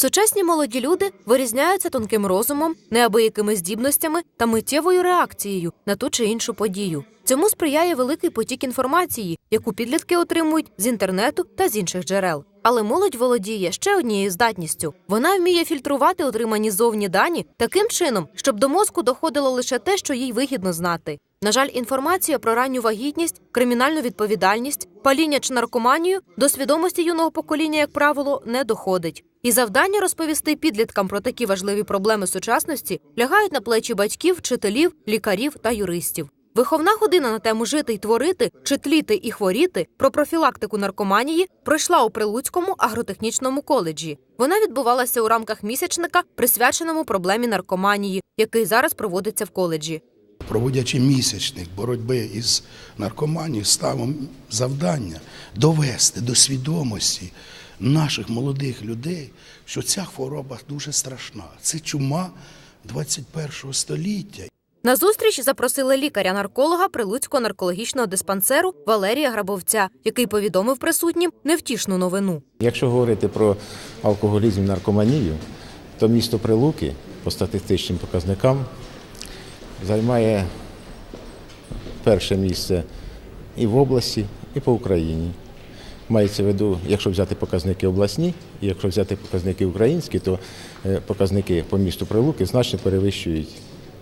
Сучасні молоді люди вирізняються тонким розумом, неабиякими здібностями та миттєвою реакцією на ту чи іншу подію. Цьому сприяє великий потік інформації, яку підлітки отримують з інтернету та з інших джерел. Але молодь володіє ще однією здатністю. Вона вміє фільтрувати отримані зовні дані таким чином, щоб до мозку доходило лише те, що їй вигідно знати. На жаль, інформація про ранню вагітність, кримінальну відповідальність, паління чи наркоманію до свідомості юного покоління, як правило, не доходить. І завдання розповісти підліткам про такі важливі проблеми сучасності лягають на плечі батьків, вчителів, лікарів та юристів. Виховна година на тему жити й творити, чи тліти і хворіти про профілактику наркоманії пройшла у Прилуцькому агротехнічному коледжі. Вона відбувалася у рамках місячника, присвяченому проблемі наркоманії, який зараз проводиться в коледжі. Проводячи місячник боротьби із наркоманією, ставимо завдання довести до свідомості наших молодих людей, що ця хвороба дуже страшна. Це чума 21 століття. На зустріч запросили лікаря-нарколога Прилуцького наркологічного диспансеру Валерія Грабовця, який повідомив присутнім невтішну новину. Якщо говорити про алкоголізм і наркоманію, то місто Прилуки по статистичним показникам займає перше місце і в області, і по Україні. Мається в виду, якщо взяти показники обласні, і якщо взяти показники українські, то е, показники по місту Прилуки значно перевищують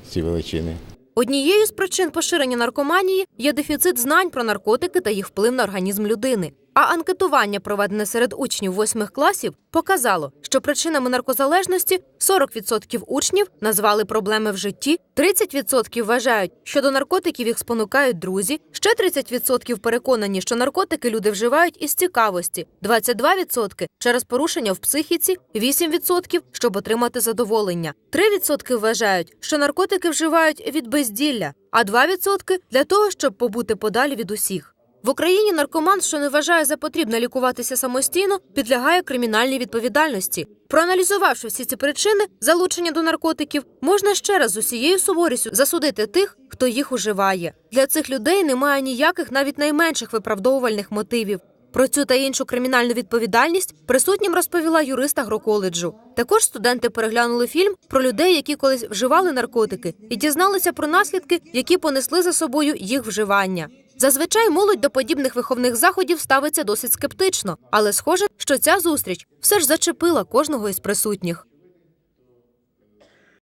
ці величини. Однією з причин поширення наркоманії є дефіцит знань про наркотики та їх вплив на організм людини. А анкетування, проведене серед учнів восьмих класів, показало, що причинами наркозалежності 40% учнів назвали проблеми в житті, 30% вважають, що до наркотиків їх спонукають друзі, ще 30% переконані, що наркотики люди вживають із цікавості, 22% через порушення в психіці, 8% щоб отримати задоволення, 3% вважають, що наркотики вживають від безділля, а 2% для того, щоб побути подалі від усіх. В Україні наркоман, що не вважає за потрібне лікуватися самостійно, підлягає кримінальній відповідальності. Проаналізувавши всі ці причини залучення до наркотиків, можна ще раз з усією суворістю засудити тих, хто їх уживає. Для цих людей немає ніяких навіть найменших виправдовувальних мотивів. Про цю та іншу кримінальну відповідальність присутнім розповіла юрист агроколеджу. Також студенти переглянули фільм про людей, які колись вживали наркотики, і дізналися про наслідки, які понесли за собою їх вживання. Зазвичай молодь до подібних виховних заходів ставиться досить скептично, але схоже, що ця зустріч все ж зачепила кожного із присутніх.